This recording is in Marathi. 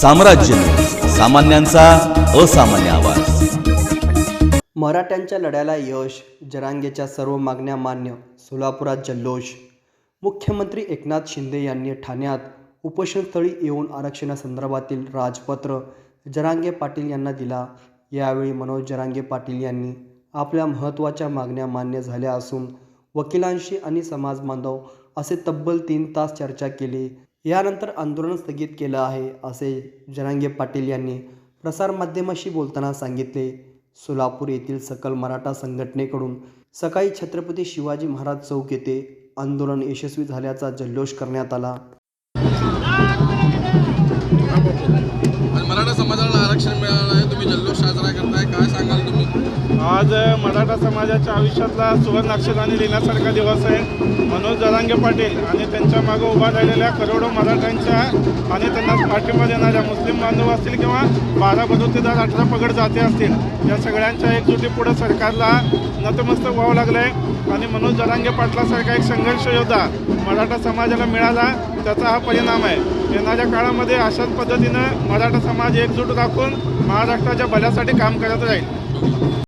साम्राज्य. सामान्यांचा असामान्य आवाज. मराठ्यांच्या लढ्याला यश जरांगेच्या सर्व मागण्या मान्य सोलापुरात जल्लोष मुख्यमंत्री एकनाथ शिंदे यांनी ठाण्यात उपोषणस्थळी येऊन आरक्षणासंदर्भातील राजपत्र जरांगे पाटील यांना दिला. यावेळी मनोज जरांगे पाटील यांनी आपल्या महत्त्वाच्या मागण्या मान्य झाल्या असून वकिलांशी आणि समाजबांधव असे तब्बल तीन तास चर्चा केली. यानंतर आंदोलन स्थगित केलं आहे असे जरांगे पाटील यांनी प्रसारमाध्यमाशी बोलताना सांगितले. सोलापूर येथील सकल मराठा संघटनेकडून सकाळी छत्रपती शिवाजी महाराज चौक येथे आंदोलन यशस्वी झाल्याचा जल्लोष करण्यात आला. मराठा समाजाला आरक्षण मिळालं आहे तुम्ही जल्लोष साजरा करताय काय सांगाल तुम्ही? आज मराठा समाजाच्या आयुष्यातला सुवर्णाक्षराने लिहिण्यासारखा दिवस आहे. मनोज जरांगे पाटील आणि त्यांच्या मागे उभा राहिलेल्या करोडो मराठ्यांच्या आणि त्यांना पाठिंबा देणाऱ्या मुस्लिम बांधव असतील किंवा बारा बलुतेदार अठरा पगड जाती असतील या सगळ्यांच्या एकजुटी पुढे सरकारला नतमस्तक व्हावं लागलं आहे आणि मनोज जरांगे पाटलासारखा एक संघर्ष योद्धा मराठा समाजाला मिळाला त्याचा हा परिणाम आहे. येणाऱ्या काळामध्ये अशाच पद्धतीनं मराठा समाज एकजूट राखून महाराष्ट्राच्या भल्यासाठी काम करत राहील.